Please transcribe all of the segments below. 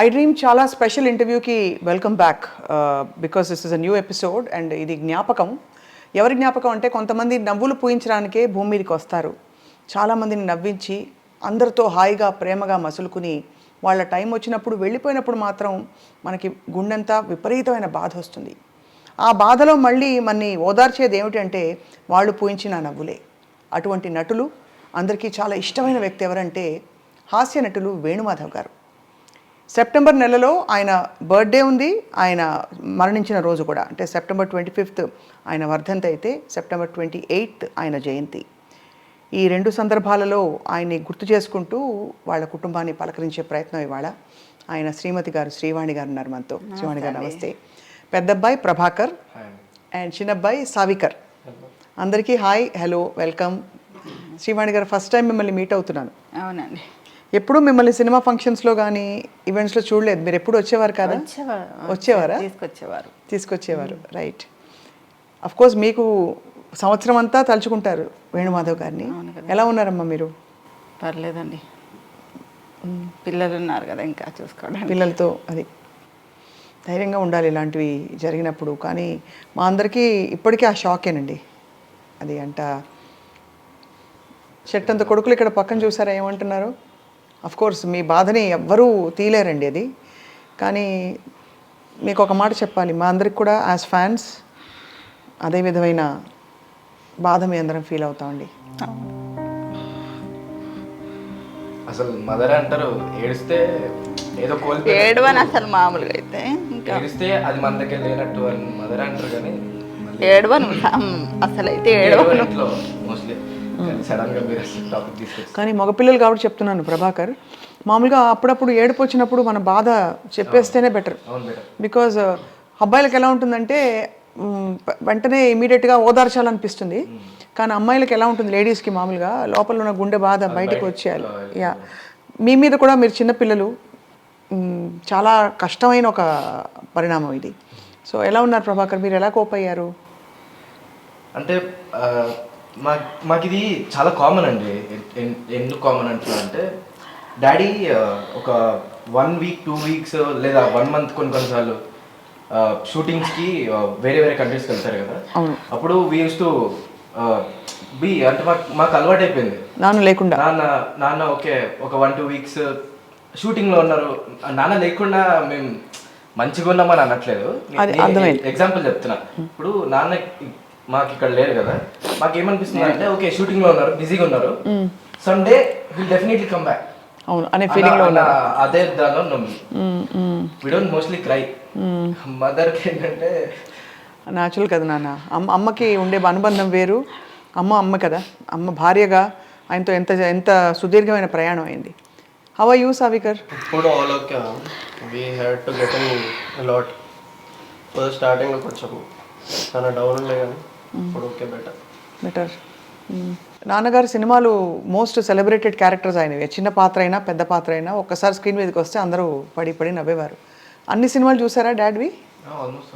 I dream చాలా special ఇంటర్వ్యూకి welcome back because this is a new episode and ఇది జ్ఞాపకం. ఎవరి జ్ఞాపకం అంటే కొంతమంది నవ్వులు పూయించడానికే భూమి మీదకి వస్తారు. చాలామందిని నవ్వించి అందరితో హాయిగా ప్రేమగా మసులుకుని వాళ్ళ టైం వచ్చినప్పుడు వెళ్ళిపోయినప్పుడు మాత్రం మనకి గుండెంతా విపరీతమైన బాధ వస్తుంది. ఆ బాధలో మళ్ళీ మన్ని ఓదార్చేది ఏమిటంటే వాళ్ళు పూయించిన నవ్వులే. అటువంటి నటులు అందరికీ చాలా ఇష్టమైన వ్యక్తి ఎవరంటే హాస్య నటులు వేణుమాధవ్ గారు. సెప్టెంబర్ నెలలో ఆయన బర్త్డే ఉంది. ఆయన మరణించిన రోజు కూడా అంటే సెప్టెంబర్ ట్వంటీ ఫిఫ్త్ ఆయన వర్ధంతి అయితే సెప్టెంబర్ ట్వంటీ ఎయిత్ ఆయన జయంతి. ఈ రెండు సందర్భాలలో ఆయన్ని గుర్తు చేసుకుంటూ వాళ్ళ కుటుంబాన్ని పలకరించే ప్రయత్నం ఇవాళ. ఆయన శ్రీమతి గారు శ్రీవాణి గారు ఉన్నారు మనతో. శ్రీవాణి గారు నమస్తే పెద్దబ్బాయి ప్రభాకర్ అండ్ చిన్నబ్బాయి సావికర్. అందరికీ హాయ్ హలో వెల్కమ్. శ్రీవాణి గారు ఫస్ట్ టైం మిమ్మల్ని మీట్ అవుతున్నాను. అవునండి. ఎప్పుడు మిమ్మల్ని సినిమా ఫంక్షన్స్లో కానీ ఈవెంట్స్లో చూడలేదు. మీరు ఎప్పుడు వచ్చేవారు కదా? వచ్చేవారు. తీసుకొచ్చేవారు. తీసుకొచ్చేవారు. రైట్. అఫ్ కోర్స్ మీకు సంవత్సరం అంతా తలుచుకుంటారు వేణుమాధవ్ గారిని. ఎలా ఉన్నారమ్మా మీరు? పర్లేదండి. పిల్లలు ఉన్నారు కదా ఇంకా చూసుకోవడానికి. పిల్లలతో అది. ధైర్యంగా ఉండాలి ఇలాంటివి జరిగినప్పుడు. కానీ మా అందరికీ ఇప్పటికీ ఆ షాకేనండి. అది అంట. అంత కొడుకులు ఇక్కడ పక్కన చూసారా? ఏమంటున్నారు? కోర్స్ మీ బాధని ఎవ్వరూ తీలేరండి అది. కానీ మీకు ఒక మాట చెప్పాలి. మా అందరికి కూడా యాజ్ ఫ్యాన్స్ అదే విధమైన బాధ మీ అందరం ఫీల్ అవుతామండి అసలు మదర్ అంటారు ఏడిస్తే ఏదో కోల్పోయి ఏడవని అసలు మామూలుగా అయితే ఇంకా. ఏడిస్తే అది మన దగ్గర లేనట్టు అని మదర్ అంటారు కానీ ఏడవను అసలు అయితే ఏడవను ఏడవని. ఇంట్లో. మీరు టాపిక్ కానీ మగపిల్లలు కాబట్టి చెప్తున్నాను ప్రభాకర్. మామూలుగా అప్పుడప్పుడు ఏడుపు వచ్చినప్పుడు మన బాధ చెప్పేస్తేనే బెటర్ బికాజ్ అబ్బాయిలకు ఎలా ఉంటుందంటే వెంటనే ఇమీడియట్గా ఓదార్చాలనిపిస్తుంది. కానీ అమ్మాయిలకి ఎలా ఉంటుంది లేడీస్కి మామూలుగా? లోపల ఉన్న గుండె బాధ బయటకు వచ్చేయాలి. యా. మీ మీద కూడా మీరు చిన్నపిల్లలు చాలా కష్టమైన ఒక పరిణామం ఇది. సో ఎలా ఉన్నారు ప్రభాకర్? మీరు ఎలా కోప్ అయ్యారు అంటే మా మాకు ఇది చాలా కామన్ అండి. ఎందుకు కామన్ అంటున్నా అంటే డాడీ ఒక వన్ వీక్ టూ వీక్స్ లేదా వన్ మంత్ కొన్ని కొన్నిసార్లు షూటింగ్స్కి వేరే వేరే కంట్రీస్కి వెళ్తారు కదా. అప్పుడు వీ యూస్ టు బి అంటే మాకు మాకు అలవాటు అయిపోయింది. నాన్న లేకుండా. నాన్న నాన్న ఓకే ఒక వన్ టూ వీక్స్ షూటింగ్లో ఉన్నారు. నాన్న లేకుండా మేము మంచిగా ఉన్నామని అనట్లేదు. ఎగ్జాంపుల్ చెప్తున్నా. ఇప్పుడు నాన్న మాకు ఇక్కడ లేరు కదా. మాకు ఏమనిపిస్తుంది అంటే ఓకే షూటింగ్లో ఉన్నారు బిజీగా ఉన్నారు. Some day will definitely come back అవును అనే ఫీలింగ్లో ఉన్నారు. అదే దానిలో ఉన్నాం మ్, మ్. వి డోంట్ మోస్ట్లీ క్రై మదర్కి ఏంటంటే న్యాచురల్ కదా నాన్న. అమ్మ అమ్మకి ఉండే అనుబంధం వేరు. అమ్మ అమ్మ కదా. అమ్మ భార్యగా ఆయనతో ఎంత ఎంత సుదీర్ఘమైన ప్రయాణం అయింది. హవ యూ సావికర్ ఇప్పుడు all okay we had to get in lot first స్టార్టింగ్లో కొంచెం చాలా డౌన్ ఉండే కానీ. ఇప్పుడు ఓకే బెటర్. బెటర్ నాన్నగారు సినిమాలు మోస్ట్ సెలబ్రేటెడ్ క్యారెక్టర్స్ అయినవి. చిన్న పాత్ర అయినా పెద్ద పాత్ర అయినా ఒక్కసారి స్క్రీన్ మీదకి వస్తే అందరూ పడి పడి నవ్వేవారు. అన్ని సినిమాలు చూసారా డాడ్వి? ఆల్మోస్ట్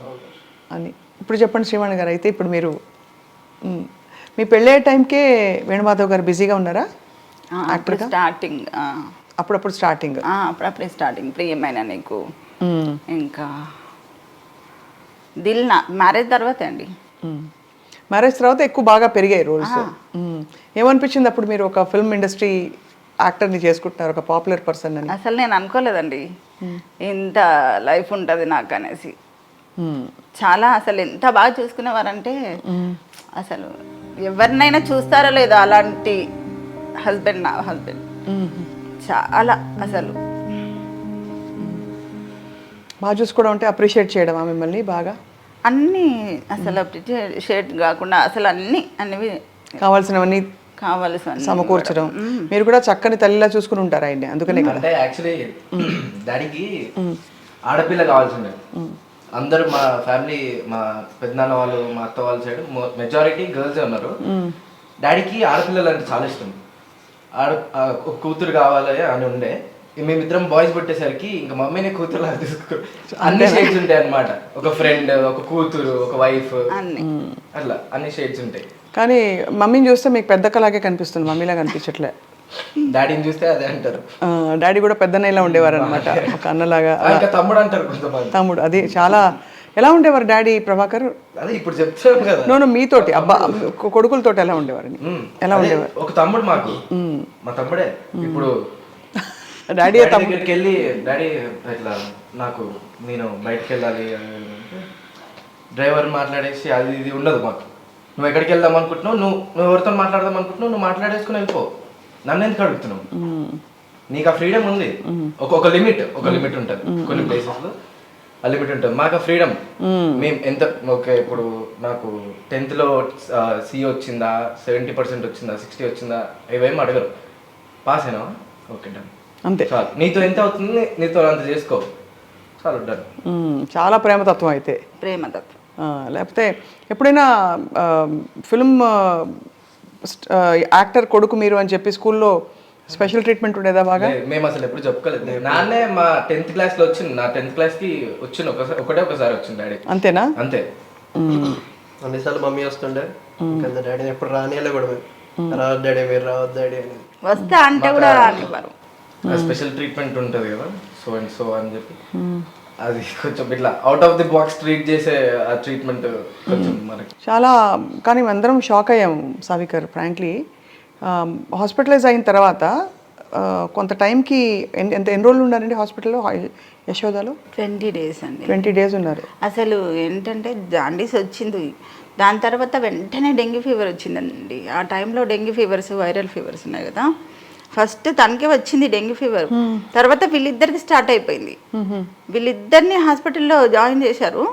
అని. ఇప్పుడు చెప్పండి శ్రీవాణి గారు అయితే ఇప్పుడు మీరు మ్, మీ పెళ్ళే టైంకే వేణుమాధవ్ గారు బిజీగా ఉన్నారా? అప్పుడు స్టార్టింగ్ అప్పుడప్పుడు స్టార్టింగ్ అప్పుడప్పుడే స్టార్టింగ్ ప్రియమైన నీకు? ఇంకా. దిల్ నా మ్యారేజ్ తర్వాత అండి. మ్యారేజ్ తర్వాత ఎక్కువ బాగా పెరిగాయి రోల్స్ ఏమనిపించింది అప్పుడు మీరు ఒక ఫిల్మ్ ఇండస్ట్రీ యాక్టర్ని చేసుకుంటున్నారు ఒక పాపులర్ పర్సన్ అని? అసలు నేను అనుకోలేదండి. ఇంత లైఫ్ ఉంటుంది నాకు అనేసి. చాలా అసలు ఎంత బాగా చూసుకునేవారంటే అసలు ఎవరినైనా చూస్తారో లేదో అలాంటి హస్బెండ్ నా హస్బెండ్ చాలా అసలు. బాగా చూసుకోవడం అంటే అప్రిషియేట్ చేయడమా మిమ్మల్ని బాగా? అన్నీ అసలు షేడ్ కాకుండా అసలు అన్నీ అన్ని కావాల్సినవన్నీ కావలసిన సమకూర్చడం. మీరు కూడా చక్కని తల్లిలా చూసుకుని ఉంటారు ఆయన్ని అందుకనే కదా. అంటే యాక్చువల్లీ డాడీకి ఆడపిల్ల కావాల్సిండే అందరూ మా ఫ్యామిలీ మా పెద్దనాన్న వాళ్ళు మా అత్త వాళ్ళ సైడ్ మెజారిటీ గర్ల్స్ ఉన్నారు. డాడీకి ఆడపిల్లలు అంటే చాలా ఇష్టం. ఆడ కూతురు కావాలి అని ఉండే. మేమిద్దరం బాయ్స్ పుట్టేసరికి ఇంకా మమ్మీనే కూతురు లాగా తీసుకో అన్ని షేడ్స్ ఉంటాయి అన్నమాట. ఒక ఫ్రెండ్ ఒక కూతురు ఒక వైఫ్ అన్ని. అట్లా అన్ని షేడ్స్ ఉంటాయి. కానీ మమ్మీని చూస్తే మీకు పెద్ద కలాగే కనిపిస్తుంది మమ్మీలా కనిపించట్లే డాడీని చూస్తే అదే అంటారు. డాడీ కూడా పెద్దన్నయ్యలా ఉండేవారు అనమాట ఒక అన్నలాగా. తమ్ముడు అంటారు కొంతమంది. తమ్ముడు అది చాలా ఎలా ఉండేవారు డాడీ ప్రభాకర్? అదే ఇప్పుడు చెప్తున్నాం కదా. నోను మీతోటి అబ్బా కొడుకులతోటి ఎలా ఉండేవారని ఉమ్, ఎలా ఉండేవారు? ఒక తమ్ముడు మాకు. మా తమ్ముడే. ఇప్పుడు డాడీ దగ్గరికి వెళ్ళి డాడీ ఇట్లా నాకు నేను బయటకు వెళ్ళాలి డ్రైవర్ మాట్లాడేసి అది ఇది ఉండదు మాకు. నువ్వు ఎక్కడికి వెళ్దాం అనుకుంటున్నావు? నువ్వు నువ్వు ఎవరితో మాట్లాడదాం అనుకుంటున్నావు? నువ్వు మాట్లాడేసుకుని వెళ్ళిపో. నన్ను ఎందుకు అడుగుతున్నావు? నీకు ఆ ఫ్రీడమ్ ఉంది. ఒక ఒక లిమిట్ ఒక లిమిట్ ఉంటుంది. కొన్ని ప్లేసెస్లో ఆ లిమిట్ ఉంటుంది. మాకు ఆ ఫ్రీడమ్. మేము. ఎంత ఓకే ఇప్పుడు నాకు టెన్త్లో సి వచ్చిందా సెవెంటీ పర్సెంట్ వచ్చిందా సిక్స్టీ వచ్చిందా ఇవేం అడగరు. పాస్ అయినా ఓకే డన్. అంతే. చాలు. నీతో ఎంత అవుతుంది? నీతో అంత చేసుకో. చాలు చాలా ప్రేమతత్వం అయితే. ప్రేమతత్వం. ఆ, లేకపోతే ఎప్పుడైనా ఫిల్మ్ యాక్టర్ కొడుకు మీరు అని చెప్పి స్కూల్లో స్పెషల్ ట్రీట్మెంట్ ఉండేదా బాగా? మే- మేము అసలు ఎప్పుడు చెప్పుకోలేదు. నాన్నే మా టెన్త్ క్లాస్లో వచ్చింది నా టెన్త్ క్లాస్కి వచ్చింది ఒకసారి ఒకటే ఒకసారి వచ్చింది డాడీ. అంతేనా? అంతే. అన్నిసార్లు మమ్మీ వస్తుండే. డాడీని ఎప్పుడు రానియలే కూడా మేము. రావద్దు డాడీ మీరు రావద్దు డాడీ అని. వస్తా అంటే కూడా రానివ్వరు. స్పెషల్ ట్రీట్మెంట్ ఉంటుంది కదా సో అండ్ సో అని చెప్పి. అది కొంచెం ఇట్లా out of the box treat చేసే ఆ ట్రీట్మెంట్ కొంచెం మనకి. చాలా కానీ అందరం షాక్ అయ్యాం సావికర్ ఫ్రాంక్లీ హాస్పిటలైజ్ అయిన తర్వాత కొంత టైంకి ఎంత ఎన్ని రోజులు ఉన్నారండి హాస్పిటల్లో యశోదాలో? ట్వంటీ డేస్ అండి. ట్వంటీ డేస్ ఉన్నారు. అసలు ఏంటంటే జాండీస్ వచ్చింది. దాని తర్వాత వెంటనే డెంగ్యూ ఫీవర్ వచ్చిందండి. ఆ టైంలో డెంగ్యూ ఫీవర్స్ వైరల్ ఫీవర్స్ ఉన్నాయి కదా. ఫస్ట్ తనకే వచ్చింది డెంగ్యూ ఫీవర్. తర్వాత వీళ్ళిద్దరికి స్టార్ట్ అయిపోయింది. వీళ్ళిద్దరిని హాస్పిటల్లో జాయిన్ చేశారు.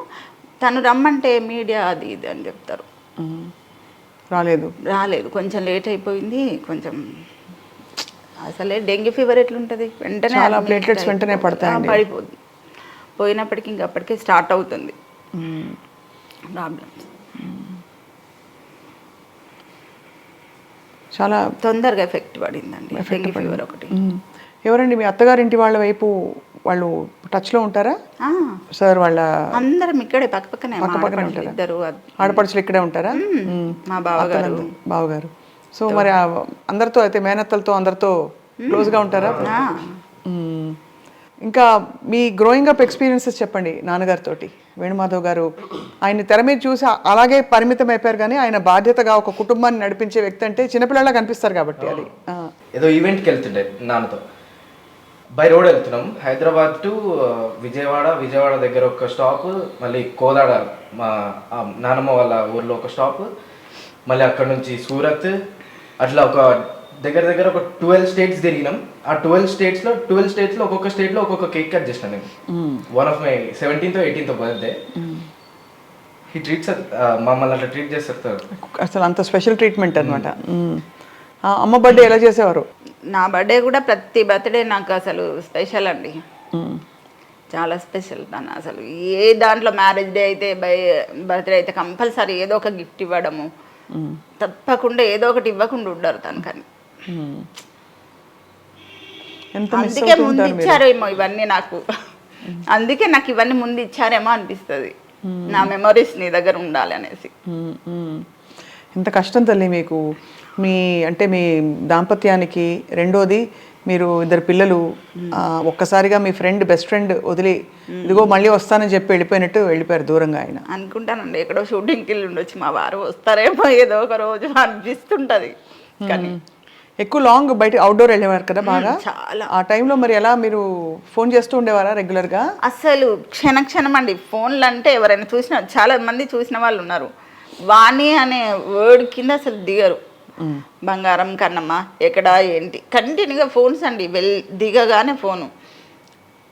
తను రమ్మంటే మీడియా అది ఇది అని చెప్తారు. ఉమ్, రాలేదు. రాలేదు. కొంచెం లేట్ అయిపోయింది. కొంచెం అసలే డెంగ్యూ ఫీవర్ ఎట్లుంటుంది? వెంటనే platelets వెంటనే. ఆ, పడిపోతుంది పోయినప్పటికీ ఇంక అప్పటికే స్టార్ట్ అవుతుంది. ప్రాబ్లమ్స్ చాలా తొందరగా ఎఫెక్ట్ పడిందండి డెంగ్యూ ఫీవర్ ఒకటి. ఎవరండి మీ అత్తగారింటి వాళ్ళ వైపు వాళ్ళు టచ్లో ఉంటారా? సార్ వాళ్ళ అందరం ఇక్కడే పక్క పక్కనే పక్కపక్కనే ఉంటారా? ఇద్దరు ఆడపడుచులు ఇక్కడే ఉంటారా. మా బావగారు. బావగారు. సో మరి అందరితో అయితే మేనత్తలతో అందరితో క్లోజ్గా ఉంటారా. ఇంకా మీ గ్రోయింగ్ అప్ ఎక్స్పీరియన్సెస్ చెప్పండి నాన్నగారితోటి వేణుమాధవ్ గారు. ఆయన తెర మీద చూసి అలాగే పరిమితం అయిపోయారు కానీ ఆయన బాధ్యతగా ఒక కుటుంబాన్ని నడిపించే వ్యక్తి అంటే చిన్నపిల్లలా కనిపిస్తారు కాబట్టి అది. ఏదో ఈవెంట్కి వెళ్తుండే నాన్నతో. బై రోడ్ వెళ్తున్నాం. హైదరాబాద్ టు విజయవాడ విజయవాడ దగ్గర ఒక స్టాప్ మళ్ళీ కోదాడ మా నానమ్మ వాళ్ళ ఊర్లో ఒక స్టాప్ మళ్ళీ అక్కడ నుంచి సూరత్ అట్లా ఒక దగ్గర దగ్గర ఒక ట్వెల్వ్ స్టేట్స్ తిరిగినాం. ఆ ట్వెల్వ్ స్టేట్స్లో ట్వెల్వ్ స్టేట్స్లో ఒక్కొక్క స్టేట్లో ఒక్కొక్క కేక్ కట్ చేసిన నేను one of my seventeenth eighteenth birthday ఈ ట్రీట్స్ మమ్మల్ని అట్లా ట్రీట్ చేస్తారు అసలు అంత స్పెషల్ ట్రీట్మెంట్ అనమాట అమ్మ బర్త్డే ఎలా చేసేవారు? నా బర్త్డే కూడా ప్రతి బర్త్డే నాకు అసలు స్పెషల్ అండి. చాలా స్పెషల్ తను అసలు. ఏ దాంట్లో మ్యారేజ్ డే అయితే బై బర్త్డే అయితే కంపల్సరీ ఏదో ఒక గిఫ్ట్ ఇవ్వడము. తప్పకుండా ఏదో ఒకటి ఇవ్వకుండా ఉండరు తనకని. మ్మ్. మిస్ అందుకే ముందు ఇచ్చారేమో ఇవన్నీ నాకు. అందుకే నాకు ఇవన్నీ ముందు ఇచ్చారేమో అనిపిస్తుంది. నా మెమరీస్ నీ దగ్గర ఉండాలి అనేసి. మ్మ్, మ్మ్. ఎంత కష్టం తల్లి మీకు. మీ అంటే మీ దాంపత్యానికి రెండోది మీరు ఇద్దరు పిల్లలు ఒక్కసారిగా మీ ఫ్రెండ్ బెస్ట్ ఫ్రెండ్ వదిలి ఇదిగో మళ్ళీ వస్తానని చెప్పి వెళ్ళిపోయినట్టు వెళ్ళిపోయారు దూరంగా ఆయన. అనుకుంటానండి. ఎక్కడో షూటింగ్కి వెళ్ళి ఉండొచ్చు. మా వారు వస్తారేమో ఏదో ఒక రోజు అనిపిస్తుంటది. కానీ ఎక్కువ లాంగ్ బయట అవుట్డోర్ వెళ్ళేవారు కదా బాగా? చాలా. ఆ టైంలో మరి ఎలా మీరు ఫోన్ చేస్తూ ఉండేవారా రెగ్యులర్గా అసలు క్షణ క్షణం అండి. ఫోన్లు అంటే ఎవరైనా చూసిన చాలా మంది చూసిన వాళ్ళు ఉన్నారు. వాణి అనే వర్డ్ కింద అసలు దిగరు. బంగారం కన్నమ్మ ఎక్కడ ఏంటి? కంటిన్యూగా ఫోన్స్ అండి. వెల్ దిగగానే ఫోను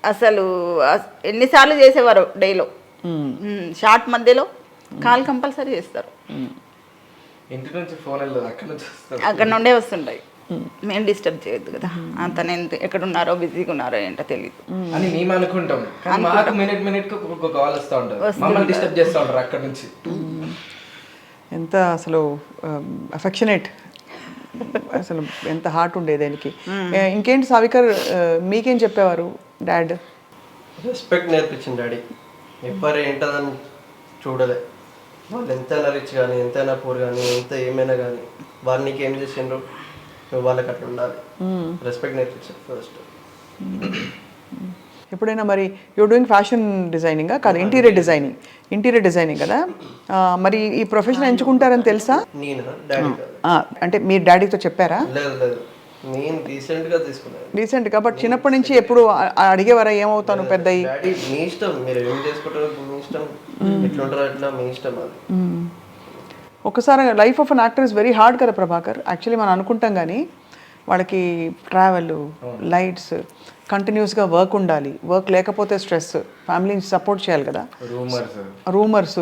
అసలు అస్- ఎన్నిసార్లు చేసేవారు డేలో షార్ట్ మధ్యలో కాల్ కంపల్సరీ చేస్తారు. ఇంటి నుంచి ఫోన్ వెళ్ళదు అక్కడ నుంచి అక్కడ నుండే వస్తుంటాయి. మేము డిస్టర్బ్ చేయొద్దు కదా. అతను ఎంత ఎక్కడున్నారో బిజీగా ఉన్నారో ఏంటో తెలియదు అని మేము అనుకుంటాం. కానీ మాకు మినిట్ మినిట్ కాల్ వస్తూ ఉంటుంది. మమ్మల్ని డిస్టర్బ్ చేస్తూ ఉంటారు అక్కడ నుంచి. ఎంత అసలు అఫెక్షనేట్ అసలు ఎంత హార్ట్ ఉండేది దానికి. ఇంకేంటి సావికర్ మీకేం చెప్పేవారు డాడ్? రెస్పెక్ట్ నేర్పించింది డాడీ. ఎవరు ఏంటదని చూడలే. వాళ్ళు ఎంతైనా రిచ్ కానీ ఎంతైనా పూర్ కానీ ఎంత ఏమైనా కానీ నీకు ఏం చేసిండ్రు? వాళ్ళకి అట్లా ఉండాలి. రెస్పెక్ట్ నేర్పించారు ఫస్ట్ ఎప్పుడైనా మరి యూర్ డూయింగ్ ఫ్యాషన్ డిజైనింగ్ కాదు ఇంటీరియర్ డిజైనింగ్ ఇంటీరియర్ డిజైనింగ్ కదా? మరి ఈ ప్రొఫెషన్ ఎంచుకుంటారని తెలుసా? అంటే మీ డాడీతో చెప్పారా? నేను రీసెంట్గా తీసుకున్నాను. రీసెంట్ కాబట్టి చిన్నప్పటి నుంచి ఎప్పుడు అడిగేవారా ఏమవుతాను పెద్ద మీ ఇష్టం. మీరు ఏం చేసుకుంటారో మీ ఇష్టం. ఎట్లుంటారో అట్లా మీ ఇష్టం అది. ఒకసారి life of an actor is very hard కదా ప్రభాకర్. యాక్చువల్లీ మనం అనుకుంటాం కానీ వాళ్ళకి ట్రావెల్ లైట్స్ కంటిన్యూస్గా వర్క్ ఉండాలి. వర్క్ లేకపోతే స్ట్రెస్. ఫ్యామిలీని సపోర్ట్ చేయాలి కదా. రూమర్స్. రూమర్స్.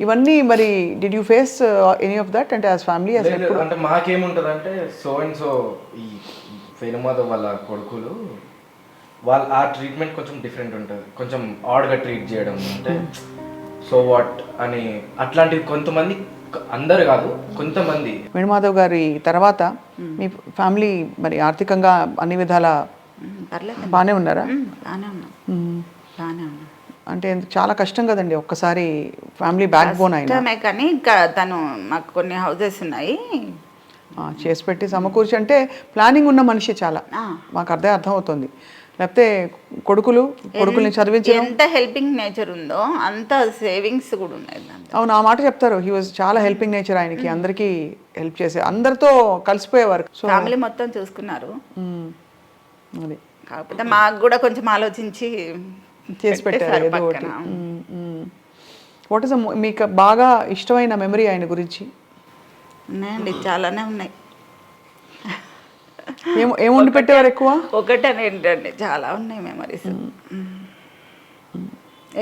ఇవన్నీ మరి did you face any of that అంటే యాజ్ ఫ్యామిలీ అంటే మాకేముంటది అంటే సో అండ్ సో ఈ ఫెనుమాధవ్ వాళ్ళ కొడుకులు వాళ్ళ ఆ ట్రీట్మెంట్ కొంచెం డిఫరెంట్ ఉంటుంది. కొంచెం ఆడ్గా ట్రీట్ చేయడం. అంటే సో వాట్ అని అట్లాంటివి కొంతమంది అందరు కాదు కొంతమంది. వేణుమాధవ్ గారి తర్వాత మీ ఫ్యామిలీ మరి ఆర్థికంగా అన్ని విధాల బాగానే ఉన్నారా? బాగానే. బాగానే ఉన్నాం. అంటే చాలా కష్టం కదండి ఒక్కసారి ఫ్యామిలీ బ్యాక్ బోన్ అయినా కానీ ఇంకా తను మాకు కొన్ని హౌసెస్ ఉన్నాయి. ఆ, చేసి పెట్టి సమకూర్చి అంటే ప్లానింగ్ ఉన్న మనిషి చాలా. ఆ. మాకు అర్థం అర్థం అవుతుంది లేకపోతే కొడుకులు కొడుకుల్ని చదివించడం? ఎంత హెల్పింగ్ నేచర్ ఉందో అంత సేవింగ్స్ కూడా ఉన్నాయి అవును ఆ మాట చెప్తారు. హీ వాజ్ చాలా హెల్పింగ్ నేచర్ ఆయనకి. అందరికీ హెల్ప్ చేసే అందరితో కలిసిపోయేవారు. సో ఫ్యామిలీ మొత్తం చూసుకున్నారు. మ్మ్. అది. కాకపోతే మాకు కూడా కొంచెం ఆలోచించి చేసి పెట్టారు ఏదో ఒకటి. వాట్ ఇస్ మీకు బాగా ఇష్టమైన మెమరీ ఆయన గురించి? ఉన్నాయండి చాలానే ఉన్నాయి. ఏం ఏం వండి పెట్టేవారు ఎక్కువ? ఒకటని ఏంటండి చాలా ఉన్నాయి మెమరీస్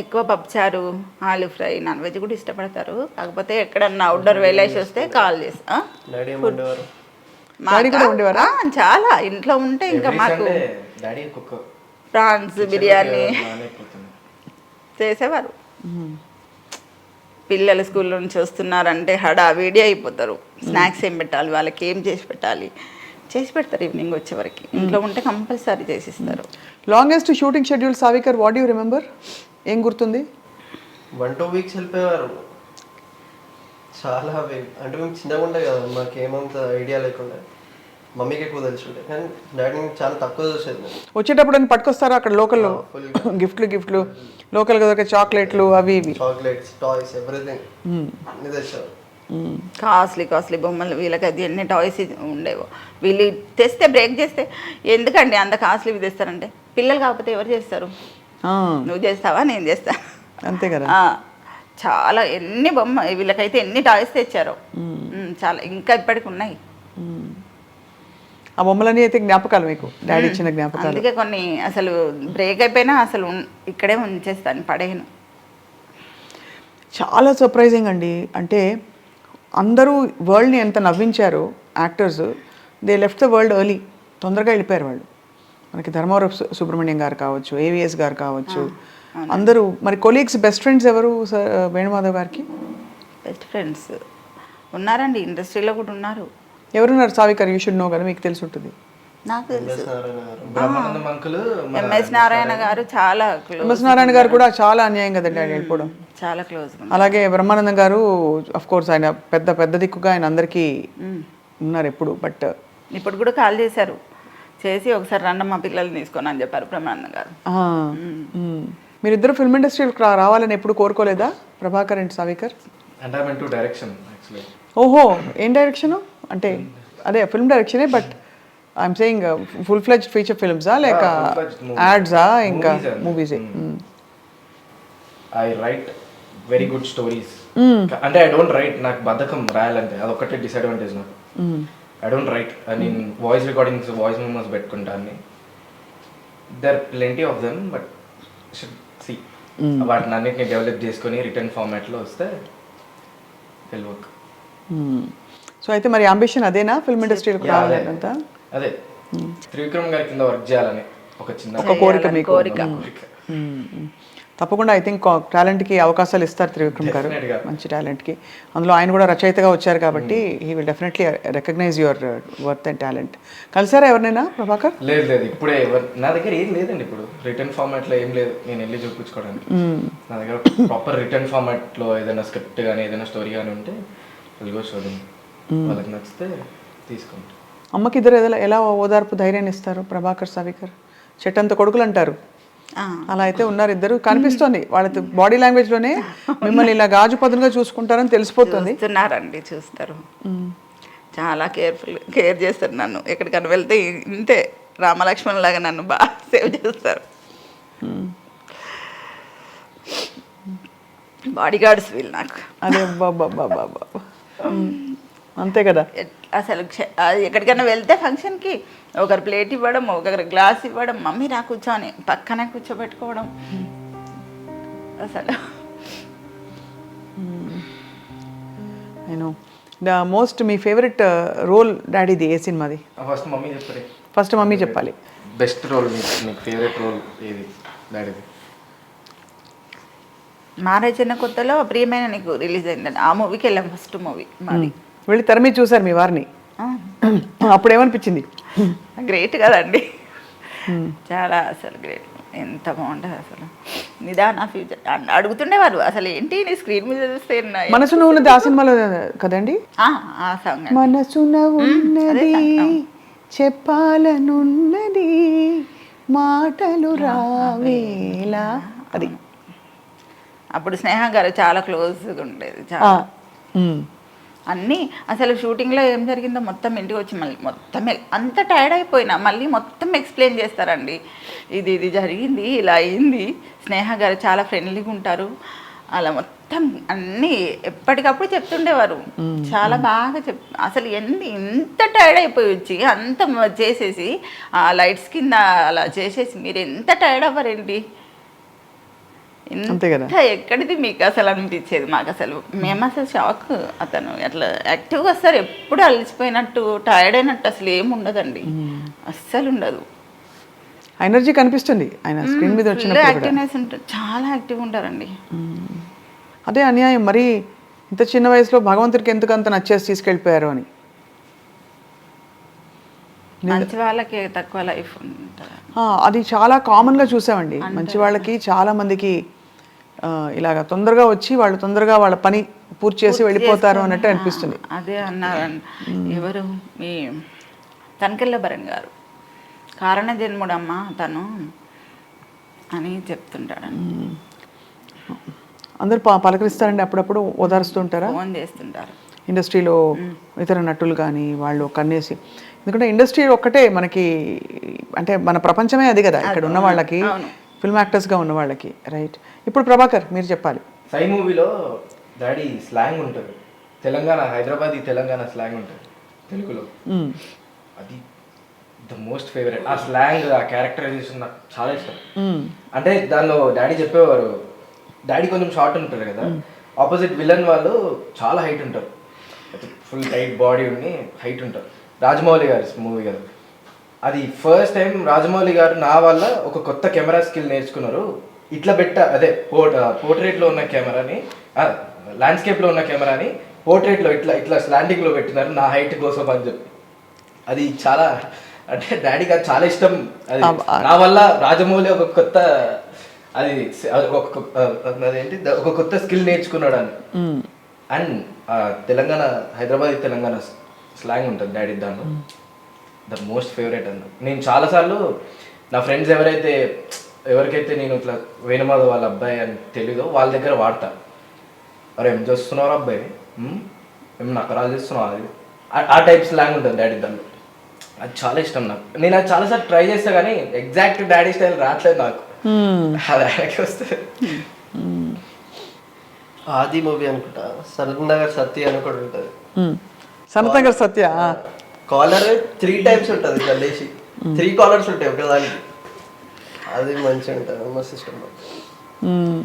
ఎక్కువ పప్పుచారు ఆలు ఫ్రై నాన్ వెజ్ కూడా ఇష్టపడతారు. కాకపోతే ఎక్కడన్నా అవుట్డోర్ వెళ్ళేసి వస్తే కాల్ చేస్తా ఉండేవారా? చాలా. ఇంట్లో ఉంటే ఇంకా మాకు ప్రాన్స్ బిర్యానీ. చేసేవారు. పిల్లలు స్కూల్ నుంచి వస్తున్నారంటే హడావిడి అయిపోతారు. స్నాక్స్ ఏం పెట్టాలి వాళ్ళకి ఏం చేసి పెట్టాలి? చేసి పెడతారు ఈవినింగ్ వచ్చేవరకు ఇంట్లో ఉంటే కంపల్సరీ చేసిస్తారు. Longest shooting schedule సావికర్ what you remember ఏం గుర్తుంది? వన్ టూ వీక్స్ వెళ్ళిపోయేవారు. చాలా వే- అంటే మేము చిన్నగా ఉండే కదా మాకు ఏమంత ఐడియా లేకుండా. మమ్మీకి ఎక్కువ తెలిసి ఉండే కానీ డాడీని చాలా తక్కువ చూసేది వచ్చేటప్పుడు అని పట్టుకొస్తారా అక్కడ లోకల్లో? గిఫ్ట్లు గిఫ్ట్లు. లోకల్గా దొరికే చాక్లెట్లు అవి ఇవి. Chocolates toys everything. అన్ని తెచ్చారు కాస్ట్లీ కాస్ట్లీ బొమ్మలు వీళ్ళకి అది ఎన్ని టాయ్స్ ఉండేవో. వీళ్ళు తెస్తే బ్రేక్ చేస్తే ఎందుకండి అంత కాస్ట్లీ తెస్తారంటే? పిల్లలు కాకపోతే ఎవరు చేస్తారు? నువ్వు చేస్తావా నేను చేస్తా? అంతే కదా. చాలా ఎన్ని బొమ్మ వీళ్ళకైతే ఎన్ని టాయ్స్ తెచ్చారో. చాలా ఇంకా ఇప్పటికి ఉన్నాయి. ఆ బొమ్మలన్నీ అయితే జ్ఞాపకాలు మీకు? డాడీ ఇచ్చిన జ్ఞాపకాలు? అందుకే కొన్ని అసలు బ్రేక్ అయిపోయినా అసలు ఇక్కడే ఉంచేస్తాను పడేయను. చాలా సర్ప్రైజింగ్ అండి. అంటే అందరూ వరల్డ్ని ఎంత నవ్వించారో actors they left the world early తొందరగా వెళ్ళిపోయారు వాళ్ళు. మనకి ధర్మవరం సుబ్రహ్మణ్యం గారు కావచ్చు ఏవిఎస్ గారు కావచ్చు అందరూ మరి కొలీగ్స్ బెస్ట్ ఫ్రెండ్స్ ఎవరు సార్ వేణుమాధవ్ గారికి? బెస్ట్ ఫ్రెండ్స్ ఉన్నారండి ఇండస్ట్రీలో కూడా ఉన్నారు. ఎవరున్నారు? సావికర్ యూ షుడ్ నో కదా మీకు తెలిసి ఉంటుంది. నాకు తెలుసు. ఎంఎస్ నారాయణ గారు. చాలా క్లోజ్ ఎంఎస్ నారాయణ గారు కూడా చాలా అన్యాయం కదండి ఆయన వెళ్ళిపోవడం. చాలా క్లోజ్ అలాగే బ్రహ్మానందం గారు అఫ్ కోర్స్ ఆయన పెద్ద పెద్ద దిక్కుగా ఆయన అందరికీ ఉన్నారు ఎప్పుడు బట్ ఇప్పుడు కూడా కాల్ చేశారు. చేసి ఒకసారి రండి మా పిల్లల్ని తీసుకొని అని చెప్పారు బ్రహ్మానందం గారు. మీరిద్దరు ఫిల్మ్ ఇండస్ట్రీకి రావాలని ఎప్పుడు కోరుకోలేదా? ప్రభాకర్ అండ్ సావికర్? అంటే డైరెక్షన్ యాక్చువల్లీ ఓహో ఏం డైరెక్షను అంటే అదే film డైరెక్షనే but I'm saying full fledged feature ఫిల్మ్సా లేక. యాడ్సా ఇంకా. మూవీసే I write very good stories అంటే ఐ డోంట్ రైట్ నాకు బద్ధకం రాయాలంటే అదొక్కటే డిసడ్వాంటేజ్ నాకు. ఐ డోంట్ రైట్ నేను వాయిస్ రికార్డింగ్స్ వాయిస్ మెమోస్ పెట్టుకుంటాను there plenty of them but should see వాటిని అన్నిటిని డెవలప్ చేసుకొని రిటర్న్ ఫార్మాట్లో వస్తే విల్ వర్క్ సో అయితే మరి అంబిషన్ అదేనా? ఫిల్మ్ ఇండస్ట్రీకి రావాలని అంతా అదే త్రివిక్రమ్ గారి కింద వర్క్ చేయాలని ఒక చిన్న ఒక కోరిక మీకు. కోరిక. తప్పకుండా ఐ థింక్ టాలెంట్కి అవకాశాలు ఇస్తారు త్రివిక్రమ్ గారు. మంచి టాలెంట్కి అందులో ఆయన కూడా రచయితగా వచ్చారు కాబట్టి he will definitely recognise your worth and talent కలిసారా ఎవరినైనా ప్రభాకర్? లేదు లేదు. ఇప్పుడే నా దగ్గర ఏం లేదండి ఇప్పుడు. రిటర్న్ ఫార్మాట్లో ఏం లేదు. నేను వెళ్ళి చూపించుకోవడానికి. నా దగ్గర ప్రాపర్ రిటర్న్ ఫార్మాట్లో ఏదైనా స్క్రిప్ట్ కానీ ఏదైనా స్టోరీ కానీ ఉంటే వెళ్ళి చూడండి వాళ్ళకి నచ్చితే తీసుకుంటా. అమ్మకి ఇద్దరు ఎలా ఓదార్పు ధైర్యాన్ని ఇస్తారు ప్రభాకర్ సవికర్? చెట్టంత కొడుకులు అంటారు అలా అయితే ఉన్నారు ఇద్దరు. కనిపిస్తోంది. వాళ్ళ బాడీ లాంగ్వేజ్లోనే మిమ్మల్ని ఇలా గాజు పదునుగా చూసుకుంటారని తెలిసిపోతుంది. చూస్తున్నారండి చూస్తారు. చాలా కేర్ఫుల్ కేర్ చేస్తారు నన్ను. ఎక్కడికైనా వెళ్తే ఇంతే. రామలక్ష్మణ్ లాగా నన్ను బాగా సేవ్ చేస్తారు. బాడీ గార్డ్స్ వీళ్ళు నాకు. అదే బాబా బాబా బాబా అంతే కదా. అసలు ఎక్కడికైనా వెళ్తే ఫంక్షన్కి ఒకరు ప్లేట్ ఇవ్వడం ఒకరు గ్లాస్ ఇవ్వడం మమ్మీ రా కూర్చొని పక్కనే కూర్చోబెట్టుకోవడం. అసలు. నేను ద మోస్ట్ మీ ఫేవరెట్ రోల్ డాడీది ఏ సినిమాది? ఫస్ట్ మమ్మీ చెప్పండి ఫస్ట్ మమ్మీ చెప్పాలి. బెస్ట్ రోల్ మీకు మీకు ఫేవరెట్ రోల్ ఏది డాడీది మ్యారేజ్ అయిన కొత్తలో ప్రియమైన నీకు రిలీజ్ అయిందండి ఆ మూవీకి వెళ్ళాం ఫస్ట్ మూవీ మాది. వెళ్ళి తెర మీద చూసారు మీ వారిని. అప్పుడు ఏమనిపించింది గ్రేట్ కదండి. చాలా అసలు గ్రేట్ ఎంత బాగుంటుంది అసలు. నిదాన ఫ్యూచర్ అడుగుతుండేవారు అసలు ఏంటి నీ స్క్రీన్ మీద చూస్తే మనసున ఉన్నది ఆ సినిమాలో కదండి? సాంగ్ మనసున ఉన్నది చెప్పాలనున్నది మాటలు రావేలా. అది. అప్పుడు స్నేహ గారు చాలా క్లోజ్గా ఉండేది చాలా. అన్నీ అసలు షూటింగ్లో ఏం జరిగిందో మొత్తం ఇంటికి వచ్చి మళ్ళీ మొత్తం అంత టైర్డ్ అయిపోయినా మళ్ళీ మొత్తం ఎక్స్ప్లెయిన్ చేస్తారండి. ఇది ఇది జరిగింది ఇలా అయింది. స్నేహ గారు చాలా ఫ్రెండ్లీగా ఉంటారు. అలా మొత్తం అన్నీ ఎప్పటికప్పుడు చెప్తుండేవారు. చాలా బాగా చెప్ అసలు ఎన్ని ఇంత టైర్డ్ అయిపోయి వచ్చి అంత చేసేసి ఆ లైట్స్ కింద అలా చేసేసి మీరు ఎంత టైర్డ్ అవ్వరండి. ఇంత ఎక్కడిది మీకు అసలు అనిపించేది? మాకు అసలు మేము అసలు షాక్ అతను అట్లా యాక్టివ్గా వస్తారు. ఎప్పుడు అలసిపోయినట్టు టైర్డ్ అయినట్టు అసలు ఏమి ఉండదండి. అస్సలు ఉండదు. ఎనర్జీ కనిపిస్తుంది. ఆయన స్క్రీన్ మీద కూడా. యాక్టివ్నెస్ ఉంటుంది చాలా యాక్టివ్గా ఉంటారండి. అదే అన్యాయం. మరి ఇంత చిన్న వయసులో భగవంతుడికి ఎందుకు అంత నచ్చేసి తీసుకెళ్ళిపోయారు అని? మంచి వాళ్ళకి తక్కువ లైఫ్ అది చాలా కామన్గా చూసామండి. మంచి వాళ్ళకి చాలా మందికి ఇలాగ తొందరగా వచ్చి వాళ్ళు తొందరగా వాళ్ళ పని పూర్తి చేసి వెళ్ళిపోతారు అన్నట్టు అనిపిస్తుంది. అదే అన్నారండి. ఎవరు? మీ తనకెళ్ళ భరణ్ గారు. కారణ జన్ముడమ్మ తను అని చెప్తుంటాడండి. అందరూ పలకరిస్తారండి అప్పుడప్పుడు ఓదారుస్తూ ఉంటారా ఫోన్ చేస్తుంటారు. ఇండస్ట్రీలో ఇతర నటులు కానీ వాళ్ళు కన్నేసి. ఎందుకంటే ఇండస్ట్రీ ఒక్కటే మనకి అంటే మన ప్రపంచమే అది కదా. ఇక్కడ ఉన్న వాళ్ళకి ఫిల్మ్ యాక్టర్స్గా ఉన్న వాళ్ళకి రైట్ ఇప్పుడు ప్రభాకర్ మీరు చెప్పాలి. సై మూవీలో డాడీ స్లాంగ్ ఉంటుంది. తెలంగాణ హైదరాబాద్ తెలంగాణ స్లాంగ్ ఉంటుంది. తెలుగులో. అది ద మోస్ట్ ఫేవరెట్ ఆ స్లాంగ్ ఆ క్యారెక్టరైజేషన్ నాకు చాలా ఇష్టం. అంటే దానిలో డాడీ చెప్పేవారు డాడీ కొంచెం షార్ట్ ఉంటారు కదా. ఆపోజిట్ విలన్ వాళ్ళు చాలా హైట్ ఉంటారు. ఫుల్ టైట్ బాడీ ఉండి హైట్ ఉంటారు. రాజమౌళి గారి మూవీ కదా. అది ఫస్ట్ టైం రాజమౌళి గారు నా వల్ల ఒక కొత్త కెమెరా స్కిల్ నేర్చుకున్నారు. ఇట్లా పెట్ట అదే పోర్ట్ పోర్ట్రేట్లో ఉన్న కెమెరాని ల్యాండ్స్కేప్లో ఉన్న కెమెరాని పోర్ట్రేట్లో ఇట్లా ఇట్లా స్లాండింగ్లో పెట్టినారు నా హైట్ కోసం అని చెప్పి. అది చాలా అంటే డాడీకి అది చాలా ఇష్టం. అది నా వల్ల రాజమౌళి ఒక కొత్త అది అదేంటి ఒక కొత్త స్కిల్ నేర్చుకున్నాడు అని. అండ్ తెలంగాణ హైదరాబాద్ తెలంగాణ స్లాంగ్ ఉంటుంది డాడీ దాంట్లో. ద మోస్ట్ ఫేవరెట్ అన్న. నేను చాలాసార్లు నా ఫ్రెండ్స్ ఎవరైతే ఎవరికైతే నేను ఇట్లా వేణుమాధవ్ వాళ్ళ అబ్బాయి అని తెలీదో వాళ్ళ దగ్గర వాడతా. అరే ఏం చేస్తున్నావు అబ్బాయి? ఏం నకరాలు చేస్తున్నావు అది? ఆ- ఆ టైప్ స్లాంగ్ ఉంటుంది డాడీ దాంట్లో అది చాలా ఇష్టం నాకు. నేను అది చాలాసార్లు ట్రై చేస్తా కానీ ఎగ్జాక్ట్ డాడీ స్టైల్ రావట్లేదు నాకు. అది ఆయనకి వస్తుంది. ఆది మూవీ అనుకుంటా. నగర్ సత్య అని కూడా ఉంటుంది. Sanathnagar Satya. Collar three times ఉంటుంది ఇట్లా లేచి త్రీ కాలర్స్ ఉంటాయి ఒకదానికి. అది మంచిగా ఉంటుంది నాకు. మ్మ్.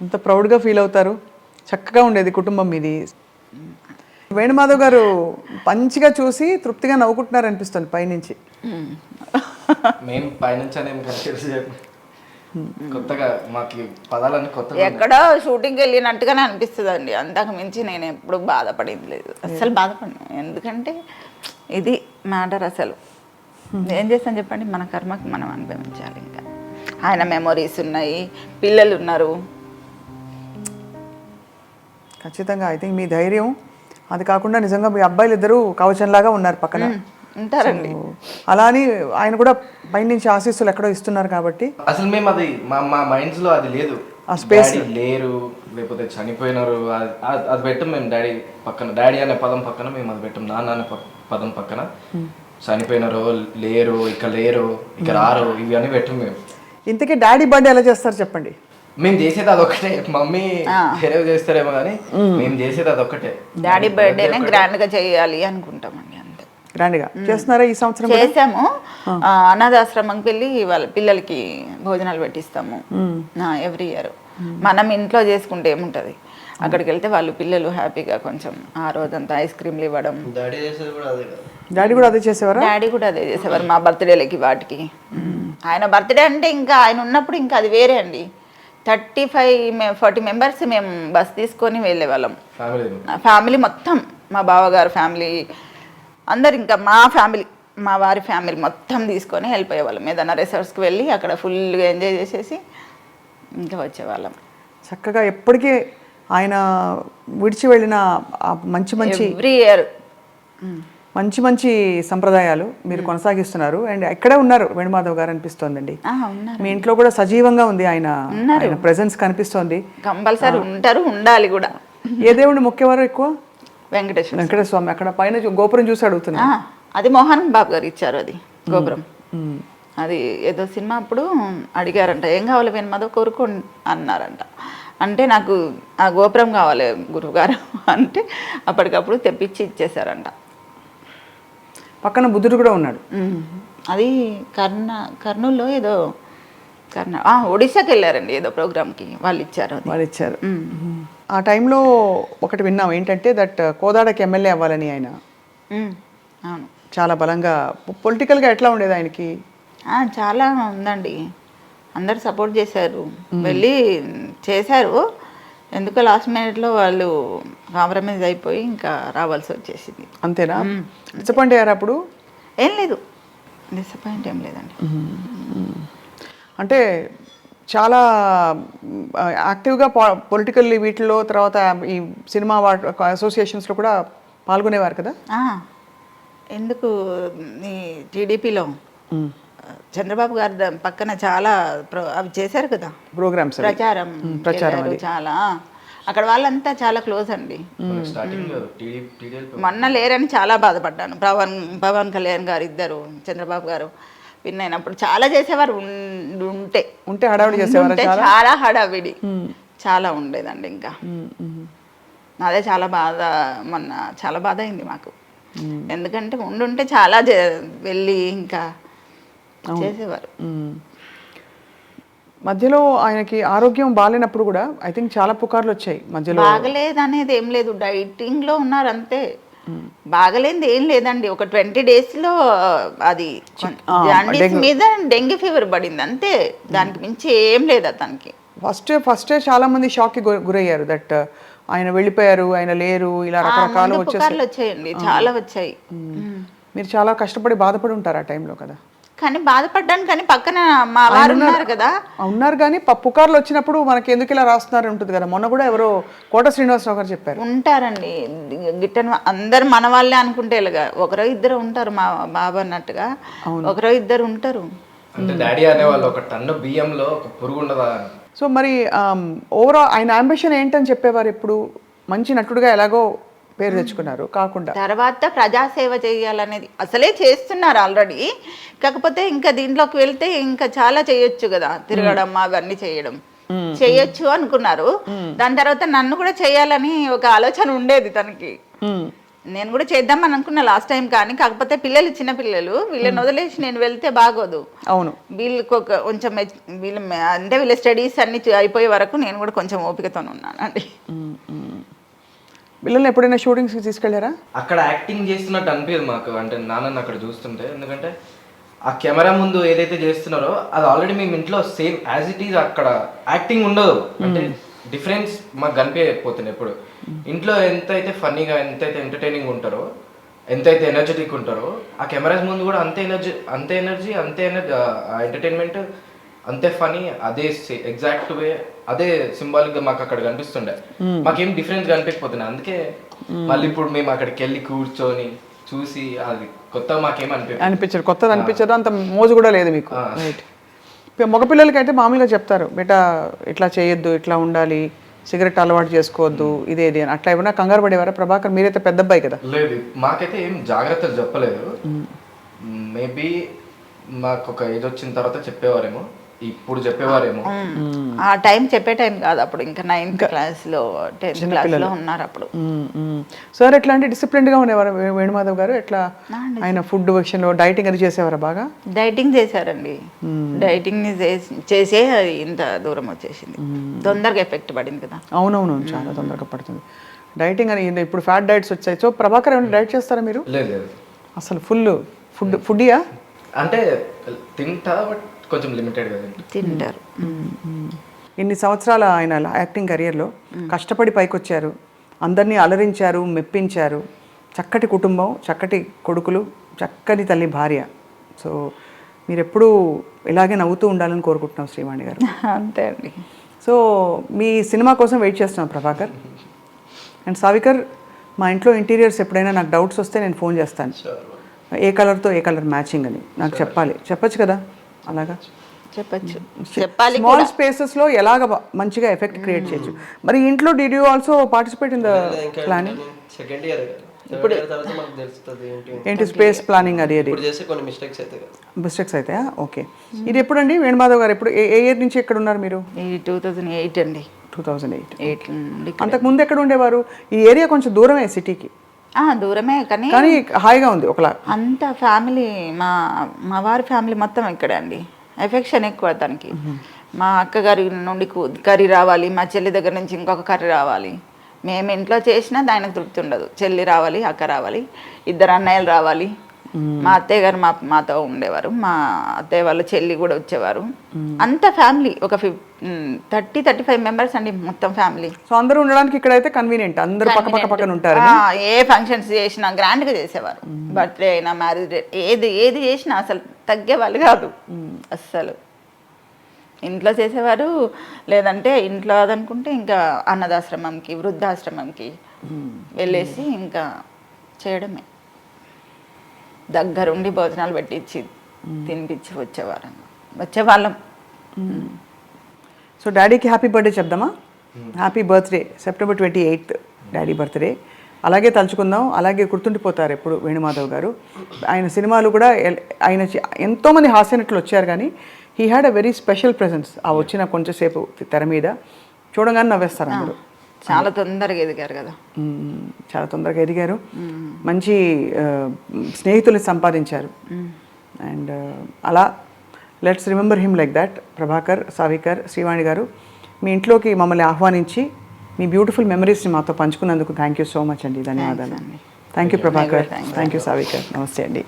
ఎంత ప్రౌడ్గా ఫీల్ అవుతారు? చక్కగా ఉండేది కుటుంబం మీది. వేణుమాధవ్ గారు మంచిగా చూసి తృప్తిగా నవ్వుకుంటున్నారు అనిపిస్తుంది పైనుంచి. మేము. పైనుంచి కొత్తగా మాకు పదాలన్నీ కొత్తగా ఎక్కడో షూటింగ్కి వెళ్ళినట్టుగానే అనిపిస్తుంది అండి. అంతకు మించి నేను ఎప్పుడు బాధపడింది లేదు. అస్సలు బాధపడను. ఎందుకంటే ఇది మ్యాటర్ అసలు. ఏం చేస్తాను చెప్పండి? మన కర్మకి మనం అనుభవించాలి ఇంకా. ఆయన మెమొరీస్ ఉన్నాయి పిల్లలు ఉన్నారు ఖచ్చితంగా ఐ థింక్ మీ ధైర్యం అది కాకుండా నిజంగా మీ అబ్బాయిలు ఇద్దరు కవచంలాగా ఉన్నారు పక్కన. ఉంటారండి. అలా అని ఆయన కూడా పైనుంచి ఆశీస్సులు ఎక్కడో ఇస్తున్నారు కాబట్టి. అసలు మేము అది మా మా మైండ్స్లో అది లేదు. ఆ. డాడీ లేరు లేకపోతే చనిపోయినారు అది- పెట్టం మేము డాడీ పక్కన. డాడీ అనే పదం పక్కన మేము అది పెట్టం నాన్న అనే ప- పదం పక్కన. చనిపోయినారు లేరు ఇక లేరు ఇక రారు ఇవి అని పెట్టం మేము. ఇంతకీ డాడీ బర్త్డే ఎలా చేస్తారు చెప్పండి? మేము చేసేది అదొక్కటే. మమ్మీ వేరే చేస్తారేమో కానీ మేము. చేసేది అదొక్కటే. డాడీ బర్త్డేనే గ్రాండ్గా చేయాలి అనుకుంటామండి అంతే. గ్రాండ్గా. చేస్తున్నారా ఈ సంవత్సరం కూడా? చేసాము. ఆ, అనాథాశ్రమంకి వెళ్ళి వాళ్ళ పిల్లలకి భోజనాలు పెట్టిస్తాము. Every year. మనం ఇంట్లో చేసుకుంటే ఏముంటది? అక్కడికి వెళ్తే వాళ్ళు పిల్లలు హ్యాపీగా కొంచెం ఆ రోజంతా ఐస్ క్రీమ్లు ఇవ్వడం. డాడీ చేసేది కూడా అదే కదా. డాడీ కూడా అదే చేసేవారా? డాడీ కూడా అదే చేసేవారు మా బర్త్డేలకి వాటికి. ఆయన బర్త్డే అంటే ఇంకా ఆయన ఉన్నప్పుడు ఇంకా అది వేరే అండి. థర్టీ ఫైవ్ ఫార్టీ మెంబర్స్ మేము బస్ తీసుకొని వెళ్ళేవాళ్ళం. ఫ్యామిలీ నా ఫ్యామిలీ మొత్తం మా బావగారు ఫ్యామిలీ అందరు ఇంకా మా ఫ్యామిలీ మా వారి ఫ్యామిలీ మొత్తం తీసుకొని వెళ్ళిపోయేవాళ్ళం ఏదైనా రిసార్ట్స్కి వెళ్ళి అక్కడ ఫుల్గా ఎంజాయ్ చేసేసి ఇంకా వచ్చేవాళ్ళం. చక్కగా ఎప్పటికీ ఆయన విడిచి వెళ్ళిన ఆ మంచి మంచి ఎవ్రీ ఇయర్ మంచి మంచి సంప్రదాయాలు మీరు కొనసాగిస్తున్నారు. అండ్ ఇక్కడే ఉన్నారు వేణుమాధవ్ గారు అనిపిస్తోందండి. మీ ఇంట్లో కూడా సజీవంగా ఉంది ఆయన. ప్రెజెన్స్ కనిపిస్తోంది. కంపల్సరీ ఉంటారు ఉండాలి కూడా. ఏ దేవుడిని మొక్కేవారు ఎక్కువ? వెంకటేశ్వర వెంకటేశ్వర స్వామి. అక్కడ పైన గోపురం చూసి అడుగుతున్నా. అది మోహన్ బాబు గారు ఇచ్చారు అది గోపురం. అది ఏదో సినిమా అప్పుడు అడిగారంట ఏం కావాలి వెనుమదో కోరుకో అన్నారంట. అంటే నాకు ఆ గోపురం కావాలి గురువుగారు. అంటే అప్పటికప్పుడు తెప్పించి ఇచ్చేసారంట పక్కన బుద్ధుడు కూడా ఉన్నాడు. అది కర్ణ కర్నూలులో ఏదో కర్ణ ఆ, ఒడిశాకి వెళ్ళారండి ఏదో ప్రోగ్రామ్కి వాళ్ళు ఇచ్చారు వాళ్ళు ఇచ్చారు. ఆ టైంలో ఒకటి విన్నాం ఏంటంటే దట్ కోదాడకి ఎమ్మెల్యే అవ్వాలని ఆయన. అవును. చాలా బలంగా పొలిటికల్గా ఎట్లా ఉండేది ఆయనకి? చాలా ఉందండి. అందరు సపోర్ట్ చేశారు. వెళ్ళి చేశారు. ఎందుకో లాస్ట్ మినిట్లో వాళ్ళు కాంప్రమైజ్ అయిపోయి ఇంకా రావాల్సి వచ్చేసింది. అంతేనా? డిసప్పాయింట్ అయ్యారు అప్పుడు? ఏం లేదు. డిసప్పాయింట్ ఏం లేదండి. అంటే చాలా యాక్టివ్గా పొలిటికల్ వీటిలో తర్వాత ఈ సినిమా అసోసియేషన్స్లో కూడా పాల్గొనేవారు కదా? ఎందుకు టీడీపీలో చంద్రబాబు గారి పక్కన చాలా ప్ర- అవి చేశారు కదా. ప్రోగ్రామ్స్ ప్రచారం ప్రచారం చాలా. అక్కడ వాళ్ళంతా చాలా క్లోజ్ అండి. మొన్న లేరని చాలా బాధపడ్డాను. పవన్ పవన్ కళ్యాణ్ గారు ఇద్దరు చంద్రబాబు గారు విన్ అయినప్పుడు చాలా చేసేవారు ఉంటే. ఉంటే హడావిడి చేసేవారా ఉంటే చాలా? చాలా హడావిడి. చాలా ఉండేదండి ఇంకా. అదే చాలా బాధ మొన్న చాలా బాధ అయింది మాకు. ఎందుకంటే ఉండుంటే చాలా వెళ్ళి ఇంకా చేసేవారు. మధ్యలో ఆయనకి ఆరోగ్యం బాగాలేనప్పుడు కూడా ఐ థింక్ చాలా పుకార్లు వచ్చాయి మధ్యలో. బాగలేదు అనేది ఏం లేదు. డైటింగ్లో ఉన్నారు అంతే. బాగలేనిది ఏం లేదండి. ఒక ట్వంటీ డేస్లో అది మీద డెంగ్యూ ఫీవర్ పడింది అంతే. దానికి మించి ఏం లేదు అతనికి. ఫస్ట్ ఫస్టే చాలా మంది షాక్కి గు- గురయ్యారు దట్ ఆయన వెళ్ళిపోయారు ఆయన లేరు ఇలా రకరకాలు వచ్చాయండి. చాలా వచ్చాయి. మీరు చాలా కష్టపడి బాధపడి ఉంటారు ఆ టైంలో కదా. కానీ బాధపడ్డాను కానీ పక్కన మా వారు ఉన్నారు. కదా. ఉన్నారు కానీ పుకార్లు వచ్చినప్పుడు మనకి ఎందుకు ఇలా రాస్తున్నారు ఉంటుంది కదా. మొన్న కూడా ఎవరో కోట శ్రీనివాసరావు గారు చెప్పారు. ఉంటారండి. గిట్టని అందరు మన వాళ్ళే అనుకుంటే ఇలాగా ఒకరో ఇద్దరు ఉంటారు మా బాబు అన్నట్టుగా. ఒకరో ఇద్దరు ఉంటారు. అంటే డాడీ అనేవాళ్ళు ఒక టన్ను బియ్యంలో ఒక పురుగు ఉండదా. సో మరి ఓవరాల్ ఆయన అంబిషన్ ఏంటని చెప్పేవారు ఎప్పుడు? మంచి నటుడుగా ఎలాగో పేరు తెచ్చుకున్నారు. కాకుండా తర్వాత ప్రజాసేవ చేయాలనేది అసలే చేస్తున్నారు ఆల్రెడీ. కాకపోతే ఇంకా దీంట్లోకి వెళ్తే ఇంకా చాలా చేయొచ్చు కదా తిరగడం అవన్నీ చేయడం. చేయొచ్చు అనుకున్నారు. దాని తర్వాత నన్ను కూడా చేయాలని ఒక ఆలోచన ఉండేది తనకి. నేను కూడా చేద్దామని అనుకున్నా లాస్ట్ టైం కానీ కాకపోతే పిల్లలు చిన్న పిల్లలు వీళ్ళని వదిలేసి నేను వెళ్తే బాగోదు. అవును. వీళ్ళకి ఒక కొంచెం వీళ్ళ అంటే వీళ్ళ స్టడీస్ అన్ని అయిపోయే వరకు నేను కూడా కొంచెం ఓపికతో ఉన్నానండి. పిల్లల్ని ఎప్పుడైనా షూటింగ్స్కి తీసుకెళ్ళారా అక్కడ యాక్టింగ్ చేస్తున్నట్టు అనిపించదు మాకు. అంటే నాన్నని అక్కడ చూస్తుంటే. ఎందుకంటే ఆ కెమెరా ముందు ఏదైతే చేస్తున్నారో అది ఆల్రెడీ మేము ఇంట్లో సేమ్ యాజ్ ఇట్ ఈజ్ అక్కడ యాక్టింగ్ ఉండదు. అంటే డిఫరెన్స్ మాకు కనిపించకపోతుంది ఎప్పుడు. ఇంట్లో ఎంతైతే ఫన్నీగా ఎంతైతే ఎంటర్టైనింగ్ ఉంటారో ఎంతైతే ఎనర్జెటిక్ ఉంటారో ఆ కెమెరాస్ ముందు కూడా అంతే ఎనర్జీ అంతే ఎనర్జీ అంతే ఎనర్జీ ఎంటర్టైన్మెంట్ అంతే ఫనీ అదే ఎగ్జాక్ట్ వే అదే సింబాలిక్గా మాకు అక్కడ కనిపిస్తుండే. మాకేం డిఫరెన్స్ కనిపించకపోతుంది అందుకే మళ్ళీ ఇప్పుడు మేము అక్కడికి వెళ్ళి కూర్చొని చూసి అది కొత్తగా మాకేం అనిపించదు అనిపించదు. కొత్తది అనిపించదు. అంత మోజు కూడా లేదు మీకు. మగపిల్లలకి అయితే మామూలుగా చెప్తారు. బేటా ఇట్లా చేయొద్దు ఇట్లా ఉండాలి. సిగరెట్ అలవాటు చేసుకోవద్దు ఇదే ఇది అని. అట్లా ఏమైనా కంగారు పడేవారా? ప్రభాకర్ మీరైతే పెద్ద అబ్బాయి కదా. లేదు. మాకైతే ఏం జాగ్రత్తలు చెప్పలేదు. మేబీ మాకు ఒక ఏజ్ వచ్చిన తర్వాత చెప్పేవారేమో. ఇప్పుడు చెప్పేవారేమో. ఆ టైం చెప్పే టైం కాదు అప్పుడు. ఇంకా నైన్త్ క్లాస్లో టెన్త్ క్లాస్లో ఉన్నారు అప్పుడు. సార్ ఎట్లా అంటే డిసిప్లిన్డ్గా ఉండేవారు? వేణుమాధవ్ గారు ఎట్లా ఆయన ఫుడ్ విషయంలో డైటింగ్ అది చేసేవారా బాగా? డైటింగ్ చేశారండి. డైటింగ్ చేసే అది ఇంత దూరం వచ్చేసింది. తొందరగా ఎఫెక్ట్ పడింది కదా. అవునవును చాలా తొందరగా పడుతుంది. డైటింగ్ అని ఇప్పుడు ఫ్యాట్ డైట్స్ వచ్చాయి. సో ప్రభాకర్ ఏమైనా డైట్ చేస్తారా మీరు? లేదు అసలు ఫుల్ ఫుడ్ ఫుడ్డియా అంటే తింటా బట్ కొంచెం లిమిటెడ్ తింటారు. ఇన్ని సంవత్సరాల ఆయన యాక్టింగ్ కెరియర్లో కష్టపడి పైకొచ్చారు. అందరినీ అలరించారు మెప్పించారు. చక్కటి కుటుంబం చక్కటి కొడుకులు చక్కని తల్లి భార్య. సో మీరు ఎప్పుడూ ఇలాగే నవ్వుతూ ఉండాలని కోరుకుంటున్నాం శ్రీవాణి గారు. అంతే అండి. సో మీ సినిమా కోసం వెయిట్ చేస్తున్నాం ప్రభాకర్. అండ్ సావికర్ మా ఇంట్లో ఇంటీరియర్స్ ఎప్పుడైనా నాకు డౌట్స్ వస్తే నేను ఫోన్ చేస్తాను. ఏ కలర్తో ఏ కలర్ మ్యాచింగ్ అని. నాకు చెప్పాలి. చెప్పొచ్చు కదా? అలాగా? చెప్పచ్చు. చెప్పాలి స్మాల్ స్పేసెస్లో ఎలాగ మంచిగా ఎఫెక్ట్ క్రియేట్ చేయొచ్చు. మరి ఇంట్లో did you also participate in the planning second year తెలుస్తుంది ఏంటి ఏంటి. స్పేస్ ప్లానింగ్ అది అది? ఇప్పుడు మిస్టేక్స్ అయితే కదా. మిస్టేక్స్ అయితే ఓకే ఇది ఎప్పుడండి? వేణుమాధవ్ గారు ఎప్పుడు ఏ ఏ ఇయర్ నుంచి ఎక్కడ ఉన్నారు మీరు? ఇది టూ థౌజండ్ ఎయిట్ అండి. టూ థౌజండ్ ఎయిట్ ఎయిట్ నుండి అంతకు ముందు ఎక్కడ ఉండేవారు? ఈ ఏరియా కొంచెం దూరమే సిటీకి దూరమే కానీ కానీ హాయిగా ఉంది ఒకలా. అంత ఫ్యామిలీ మా మా వారి ఫ్యామిలీ మొత్తం ఇక్కడే అండి. ఎఫెక్షన్ ఎక్కువ దానికి. మా అక్కగారి నుండి కర్రీ రావాలి మా చెల్లి దగ్గర నుంచి ఇంకొక కర్రీ రావాలి. మేము ఇంట్లో చేసినా దానికి తృప్తి ఉండదు. చెల్లి రావాలి అక్క రావాలి ఇద్దరు అన్నయ్యలు రావాలి. మా అత్తయ్య గారు మా మాతో ఉండేవారు. మా అత్తయ్య వాళ్ళ చెల్లి కూడా వచ్చేవారు. అంత ఫ్యామిలీ ఒక ఫిఫ్ థర్టీ థర్టీ ఫైవ్ మెంబర్స్ అండి మొత్తం ఫ్యామిలీ. సో అందరూ ఉండడానికి ఇక్కడైతే కన్వీనియంట్ అందరూ పక్క పక్క పక్కన ఉంటారు. ఏ ఫంక్షన్స్ చేసినా గ్రాండ్గా చేసేవారు. బర్త్డే అయినా మ్యారేజ్ డే ఏది ఏది చేసినా అసలు తగ్గేవాళ్ళు కాదు. అస్సలు. ఇంట్లో చేసేవారు లేదంటే ఇంట్లో అదనుకుంటే ఇంకా అన్నదాశ్రమంకి వృద్ధాశ్రమంకి వెళ్ళేసి ఇంకా చేయడమే. దగ్గరుండి భోజనాలు పెట్టించి తినిపించి వచ్చేవారు వచ్చేవాళ్ళం. సో డాడీకి happy birthday చెప్దామా? Happy birthday September twenty eighth daddy birthday. అలాగే తలుచుకుందాం అలాగే గుర్తుండిపోతారు ఎప్పుడు వేణుమాధవ్ గారు. ఆయన సినిమాలు కూడా ఆయన ఎంతోమంది హాస్యనటులు వచ్చారు కానీ he had a very special presence ఆ వచ్చిన కొంచెంసేపు తెర మీద. చూడగానే నవ్వేస్తారు అందరూ. చాలా తొందరగా ఎదిగారు కదా. చాలా తొందరగా ఎదిగారు. మంచి స్నేహితుల్ని సంపాదించారు. అండ్ అలా let's remember him like that Prabhakar Savikar Srivani గారు మీ ఇంట్లోకి మమ్మల్ని ఆహ్వానించి మీ బ్యూటిఫుల్ మెమరీస్ని మాతో పంచుకున్నందుకు థ్యాంక్ యూ సో మచ్ అండి. ధన్యవాదాలు. Thank you Prabhakar. Thank you Savikar. నమస్తే అండి.